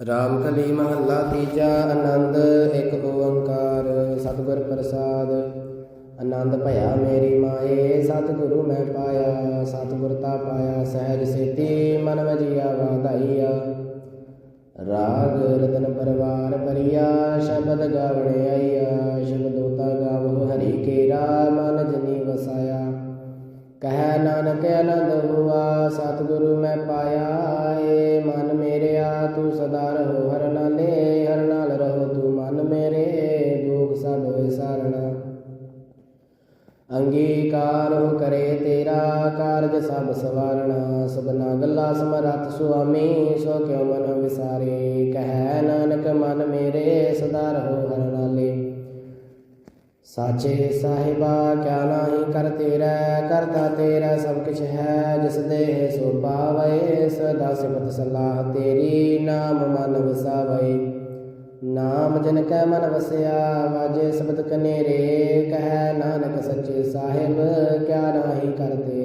ਰਾਮ ਕਲੀ ਮਹੱਲਾ ਤੀਜਾ, ਆਨੰਦ ਇੱਕ ਓੰਕਾਰ, ਸਤਿਗੁਰ ਪ੍ਰਸਾਦ। ਆਨੰਦ ਭਇਆ ਮੇਰੀ ਮਾਏ, ਸਤਿਗੁਰੂ ਮੈਂ ਪਾਇਆ, ਸਤਿਗੁਰ ਤਾ ਪਾਇਆ, ਸਹਿਜ ਸੇਤੀ ਮਨ ਵਜੀਆ, ਵਾਧਾਈਆ। ਰਾਗ ਰਤਨ ਪਰਵਾਰ ਪਰਿਆ ਸ਼ਬਦ ਗਾਵਣੇ ਆਈਆ, ਸ਼ਬਦੋਤਾ ਗਾਵੋ ਹਰੀ ਕੇਰਾ, ਮਨ ਜਨੀ ਕਹਿ ਨਾਨਕ ਆਨੰਦ ਹੁਆ, ਸਤਿਗੁਰੂ ਮੈਂ ਪਾਇਆ ਏ, ਮਨ ਮੇਰਿਆ ਤੂੰ ਸਦਾ ਰਹੋ, ਹਰ ਨਾਲੇ ਹਰ ਨਾਲ ਰਹੋ, ਤੂੰ ਮਨ ਮੇਰੇ ਦੁਖ ਸਭ ਵਿਸਾਰਣਾ। ਅੰਗੀਕਾਰ ਹੋ ਕਰੇ ਤੇਰਾ, ਕਾਰਜ ਸਭ ਸਵਾਰਣਾ। ਸਭਨਾ ਗੱਲਾਂ ਸਮਰੱਥ ਸੁਆਮੀ, ਸੋ ਕਿਉ ਮਨ ਵਿਸਾਰੇ? ਕਹਿ ਨਾਨਕ ਮਨ ਮੇਰੇ, ਸਦਾ ਰਹੋ, ਹਰ ਨਾਲੇ ਸਾਚੇ ਸਾਹਿਬਾ, ਕਿਆ ਨਾਹੀ ਕਰ ਤੇਰਾ ਕਰਤਾ ਤੇਰਾ ਸਭ ਕੁਛ ਹੈ, ਜਿਸ ਦੇ ਸੋ ਪਾਵੇ, ਸਦਾ ਸਿਮਤ ਸਲਾਹ ਤੇਰੀ, ਨਾਮ ਮਨ ਵਸਾਵੇ। ਨਾਮ ਜਨ ਕੈ ਮਨ ਵਸਿਆ, ਵਾਜੇ ਸ਼ਬਦ ਕਨੇਰੇ, ਕਹਿ ਨਾਨਕ ਸੱਚੇ ਸਾਹਿਬ, ਕਿਆ ਨਾਹੀ ਕਰ ਤੇਰਾ।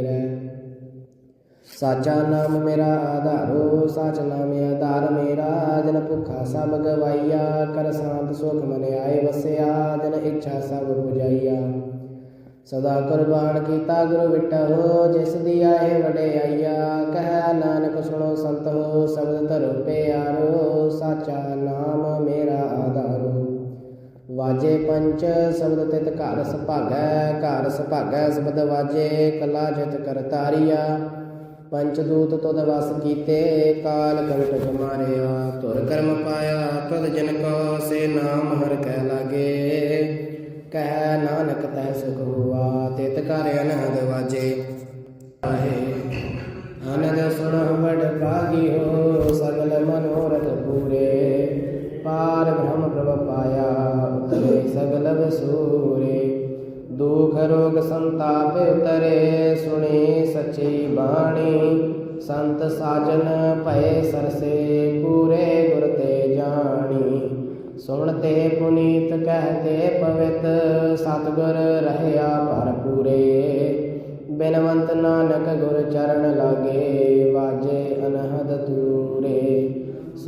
ਸਾਚਾ ਨਾਮ ਮੇਰਾ ਆਧਾਰੋ, ਸਾਚ ਨਾਮ ਆਧਾਰ ਮੇਰਾ। ਜਨ ਭੁਖਾ ਸਭ ਗਵਾਈਆ, ਕਰ ਸ਼ਾਂਤ ਸੁਖ ਮਨ ਆਏ ਵਸਿਆ, ਜਨ ਇੱਛਾ ਸਭ ਪੁਜਾਈਆ। ਸਦਾ ਕੁਰਬਾਨ ਕੀਤਾ ਗੁਰੂ ਵਿਟਹੁ, ਜਿਸ ਦੀ ਆਏ ਵਡਿਆਈਆ ਕਹਿ ਨਾਨਕ ਸੁਣੋ ਸੰਤ ਹੋ, ਸ਼ਬਦ ਧਰੋ ਪਿਆਰੋ, ਸਾਚਾ ਨਾਮ ਮੇਰਾ ਆਧਾਰੋ। ਵਾਜੇ ਪੰਚ, ਸ਼ਬਦ ਤਿਤ ਘਰ ਸੁਭਾਗੈ ਘਰ ਸੁਭਾਗੈ ਸ਼ਬਦ ਵਾਜੇ, ਕਲਾ ਜਿਤ ਕਰਤਾਰੀਆ ਪੰਚਦੂਤ ਤੁਧ ਵਸ ਕੀਤੇ, ਕਾਲ ਕੰਟ ਮਾਰਿਆ ਧੁਰ ਕਰਮ ਪਾਇਆ ਤਦ ਜਨ ਕੋ ਸੇ ਨਾਮ ਹਰ ਕਹਿ ਲਾਗੇ। ਕਹਿ ਨਾਨਕ ਤੈ ਸੁਖ ਹੁਆ, ਤਿਤ ਕਰ ਅਨਹਦ ਵਾਜੇ। ਆਹੇ ਆਨੰਦ ਸੁਣਹੁ ਬੜ ਭਾਗੀ ਹੋ, ਸਗਲ ਮਨੋਰਥ ਪੂਰੇ। ਪਾਰ ਬ੍ਰਹਮ ਪ੍ਰਭ ਪਾਇਆ, ਉਤਰੇ ਸਗਲ ਵਸੂਰੇ। ਦੁਖ ਰੋਗ ਸੰਤਾਪ ਉਤਰੇ, ਸੁਣੀ ਸਚੀ ਬਾਣੀ। ਸੰਤ ਸਾਜਨ ਭਏ ਸਰਸੇ ਪੂਰੇ ਗੁਰ ਤੇ ਜਾਣੀ। ਸੁਣਤੇ ਪੁਨੀਤ ਕਹਤੇ ਪਵਿੱਤ, ਸਤਗੁਰ ਰਹਿਆ ਭਰਪੂਰੇ। ਬਿਨਵੰਤ ਨਾਨਕ ਗੁਰ ਚਰਨ ਲਾਗੇ, ਵਾਜੇ ਅਨਹਦ ਤੂਰੇ